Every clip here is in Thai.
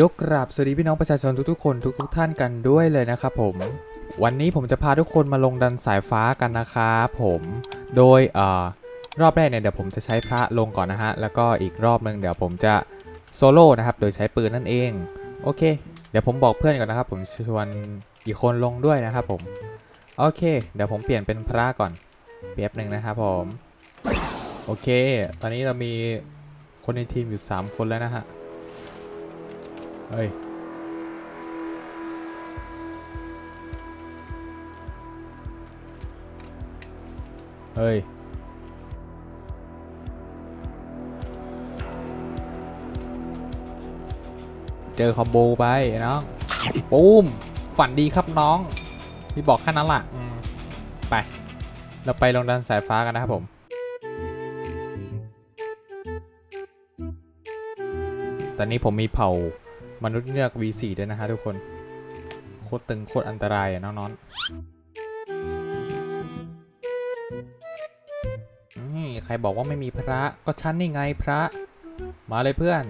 ยกกราบสวัสดีพี่น้องประชาชนทุกๆคนทุกๆท่านกันด้วยเลยนะครับผม วันนี้ผมจะพาทุกคนมาลงดันสายฟ้ากันนะครับผมโดยเอ่อรอบแรกเนี่ยเดี๋ยวผมจะใช้พระลงก่อนนะฮะแล้วก็อีกรอบนึงเดี๋ยวผมจะโซโล่นะครับโดยใช้ปืนนั่นเองโอเค เดี๋ยวผมบอกเพื่อนก่อนนะครับ ผมชวนอีกคนลงด้วยนะครับผมโอเค เดี๋ยวผมเปลี่ยนเป็นพระก่อนเปียบหนึ่งนะครับผมโอเค ตอนนี้เรามีคนในทีมอยู่ 3 คนแล้วนะฮะ เฮ้ยเฮ้ย เจอคอมโบไปน้องปูมฝันดีครับน้องพี่บอกแค่นั้นล่ะอืมไป เราไปลงดันสายฟ้ากันนะครับผม ตอนนี้ผมมีเผ่า มนุษย์เงือก V4 ด้วยนะฮะทุกคน โคตรตึงโคตรอันตรายอะน้องๆนี่ใครบอกว่าไม่มีพระก็ชั้นนี่ไงพระ มาเลยเพื่อน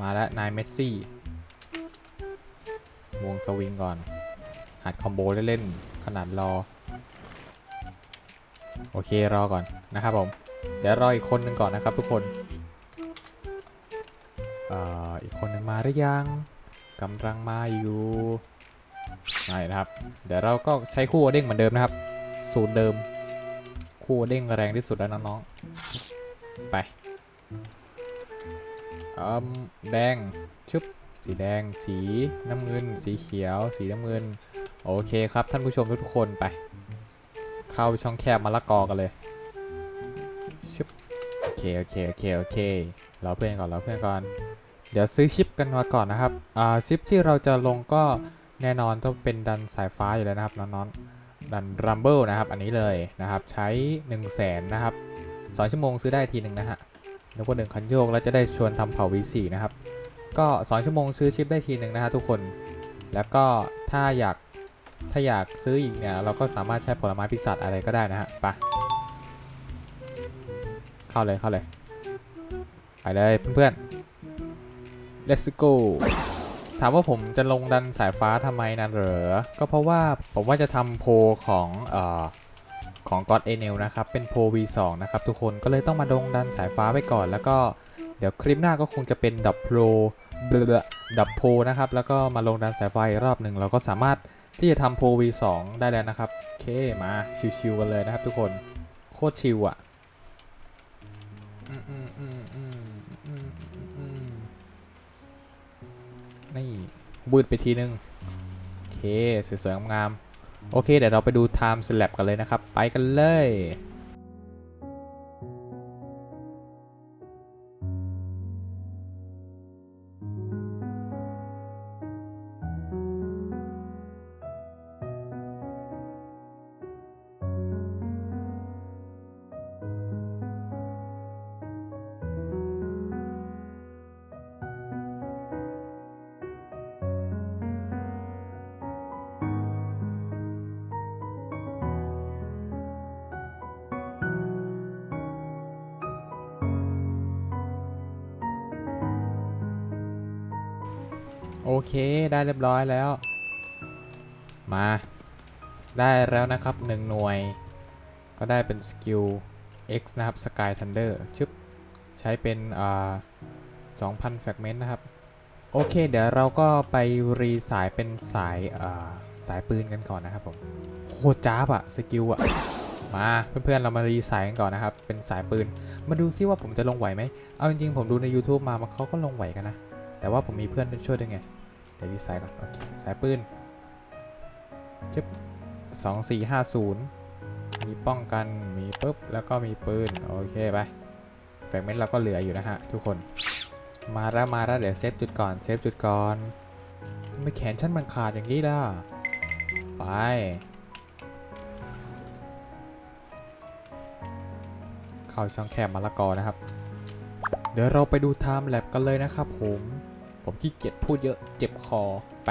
มาแล้วนายเมสซี่ วงสวิงก่อน หัดคอมโบเล่นๆขนาดรอ โอเครอก่อนนะครับผม เดี๋ยวรออีกคนหนึ่งก่อนนะครับทุกคน อีกคนหนึ่งมาหรือยังกำลังมาอยู่ไม่นะครับ เดี๋ยวเราก็ใช้คู่เด้งเหมือนเดิมนะครับ สูตรเดิม คู่เด้งแรงที่สุดแล้วน้องๆ ไปอืมแดง ชุบ สีแดง สีน้ำเงิน สีเขียว สีน้ำเงิน โอเคครับ ท่านผู้ชมทุกคนไป เข้าช่องแคบมะละกอกันเลย ชุบ โอเค โอเค โอเค โอเครอเพื่อนก่อนรอเพื่อนก่อน ดี๋ยวซื้อชิปกันมาก่อนนะครับอ่าชิปที่เราจะลงก็แน่นอนต้องเป็นดันสายฟ้าอยู่แล้วนะครับน้องๆดันรัมเบิลนะครับ อันนี้เลยนะครับ ใช้ 1 0 0 0 0แสนนะครับ2ชั่วโมงซื้อได้ทีหนึ่งนะฮะแล้วก็หนึ่งคันโยกแล้วจะได้ชวนทำเผา V4 นะครับ ก็ 2 ชั่วโมงซื้อชิปได้ทีหนึ่งนะฮะทุกคน แล้วก็ถ้าอยากถ้าอยากซื้ออีกเนี่ยเราก็สามารถใช้ผลไม้พิศาจอะไรก็ได้นะฮะไปเข้าเลยเข้าเลยไปเลยเพื่อนๆ let's go ถามว่าผมจะลงดันสายฟ้าทำไมนั่นเหรอ ก็เพราะว่าผมว่าจะทำโพของเอ่อของ God a n e l นะครับ เป็นโพ V2 นะครับ ทุกคนก็เลยต้องมาลงดันสายฟ้าไปก่อน แล้วก็เดี๋ยวคลิปหน้าก็คงจะเป็นดับโปรดับโพนะครับ แล้วก็มาลงดันสายฟ้าอีกรอบหนึ่งเราก็สามารถที่จะทำโพ V2 ได้แล้วนะครับโอเคมาชิวๆกันเลยนะครับ ทุกคนโคตรชิวอะอื นี่บืดไปทีนึง โอเค สวยๆงามๆโอเค เดี๋ยวเราไปดู time slap กันเลยนะครับ ไปกันเลย โอเคได้เรียบร้อยแล้ว มา ได้แล้วนะครับหนึ่งหน่วย ก็ได้เป็นสกิล X นะครับ Sky Thunder ชึบใช้เป็นอ่า2,000แฟกเมนต์นะครับ โอเค เดี๋ยวเราก็ไปรีสายเป็นสายอ่าสายปืนกันก่อนนะครับผมโคตรจ้าบอะสกิลอะมาเพื่อนๆเรามารีสายกันก่อนนะครับ เป็นสายปืน มาดูซิว่าผมจะลงไหวไหมเอาจริงๆผมดูใน YouTube มามันเขาก็ลงไหวกันนะ แต่ว่าผมมีเพื่อนช่วยด้วยไง เดี๋ยวดีไซน์ก่อนโอเคสายปืนจึ๊บสองสี่ห้าศูนย์มีป้องกันมีปุ๊บแล้วก็มีปืนโอเคไปแฟกเมนต์เราก็เหลืออยู่นะฮะทุกคน มาแล้วมาแล้วเดี๋ยวเซฟจุดก่อนเซฟจุดก่อนไม่แขนฉันมันขาดอย่างนี้ล่ะไปเข้าช่องแคบมะละกอนะครับ เดี๋ยวเราไปดูไทม์แลบกันเลยนะครับผม ผมขี้เกียจพูดเยอะเจ็บคอไป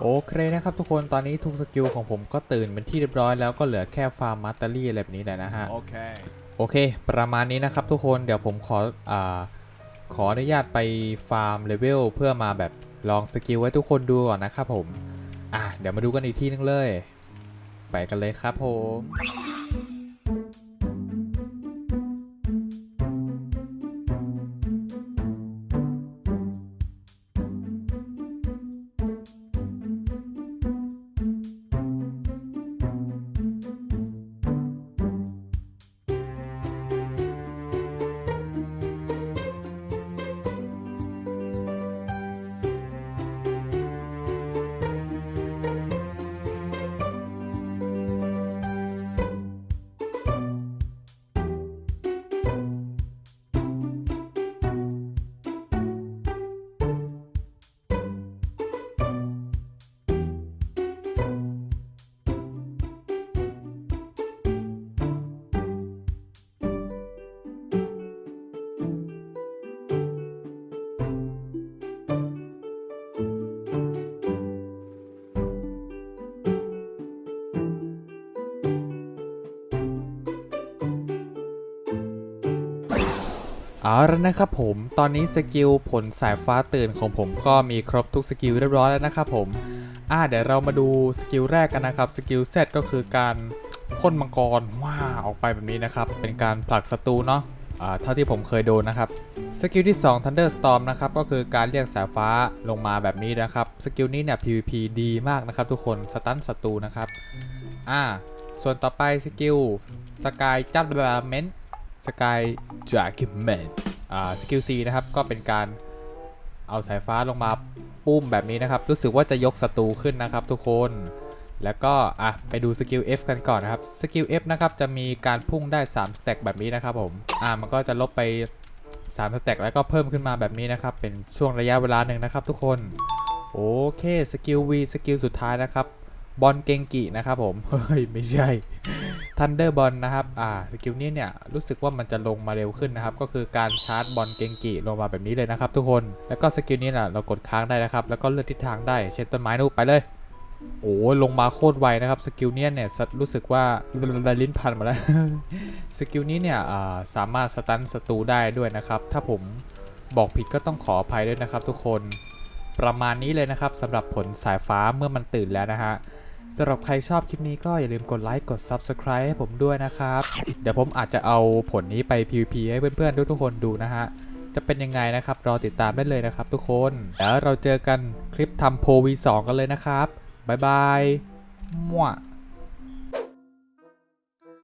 โอเคนะครับทุกคนตอนนี้ทุกสกิลของผมก็ตื่นเป็นที่เรียบร้อยแล้วก็เหลือแค่ฟาร์มมัตเตอรี่อะไรแบบนี้แหละนะฮะ โอเค โอเค ประมาณนี้นะครับทุกคนเดี๋ยวผมขออ่าขออนุญาตไปฟาร์มเลเวลเพื่อมาแบบลองสกิลไว้ทุกคนดูก่อนนะครับผม อะเดี๋ยวมาดูกันอีกที่นึงเลย ไปกันเลยครับผม เอาล้วนะครับผมตอนนี้สกิลผลสายฟ้าตื่นของผมก็มีครบทุกสกิลเรียบร้อยแล้วนะครับผมอ่าเดี๋ยวเรามาดูสกิลแรกกันนะครับสกิลเซตก็คือการพ่นมังกรว้าออกไปแบบนี้นะครับ เป็นการผลักศัตรูเนาะอ่าเท่าที่ผมเคยโดนนะครับสกิลที่ 2 Thunderstorm นะครับก็คือการเรียกสายฟ้าลงมาแบบนี้นะครับสกิลนี้เนี่ย PVP ดีมากนะครับทุกคนสตันศัตรูนะครับอ่าส่วนต่อไปสกิลสกายจับเบเมน สกายจักเมนอ่าสกิล C นะครับก็เป็นการเอาสายฟ้าลงมาปุ้มแบบนี้นะครับ รู้สึกว่าจะยกศัตรูขึ้นนะครับทุกคนแล้วก็อะไปดูสกิล F กันก่อนนะครับสกิล F นะครับจะมีการพุ่งได้3สเต็กแบบนี้นะครับผมอะมันก็จะลบไป3สเต็กแล้วก็เพิ่มขึ้นมาแบบนี้นะครับ เป็นช่วงระยะเวลาหนึ่งนะครับ ทุกคนโอเคสกิล V สกิลสุดท้ายนะครับบอลเกงกินะครับผมเฮ้ยไม่ใช่ ทันเดอร์บอลนะครับอ่าสกิลนี้เนี่ยรู้สึกว่ามันจะลงมาเร็วขึ้นนะครับ ก็คือการชาร์จบอลเกงกิลงมาแบบนี้เลยนะครับทุกคนแล้วก็สกิลนี้นะเรากดค้างได้นะครับ แล้วก็เลือกทิศทางได้ เช่นต้นไม้นู่นไปเลยโอ้ลงมาโคตรไวนะครับสกิลเนี้ยเนี่ยสัตว์รู้สึกว่าลิ้นพันมาแล้วสกิลนี้เนี่ยอ่าสามารถสตันศัตรูได้ด้วยนะครับ ถ้าผมบอกผิดก็ต้องขออภัยด้วยนะครับ ทุกคนประมาณนี้เลยนะครับสำหรับผลสายฟ้าเมื่อมันตื่นแล้วนะฮะ สำหรับใครชอบคลิปนี้ก็อย่าลืมกดไลค์กด Subscribe ให้ผมด้วยนะครับ เดี๋ยวผมอาจจะเอาผลนี้ไป PVP ให้เพื่อนๆทุกๆคนดูนะฮะ จะเป็นยังไงนะครับ รอติดตามได้เลยนะครับทุกคนแล้วเราเจอกันคลิปทำโพ V2 กันเลยนะครับ บ๊ายบายมั่ว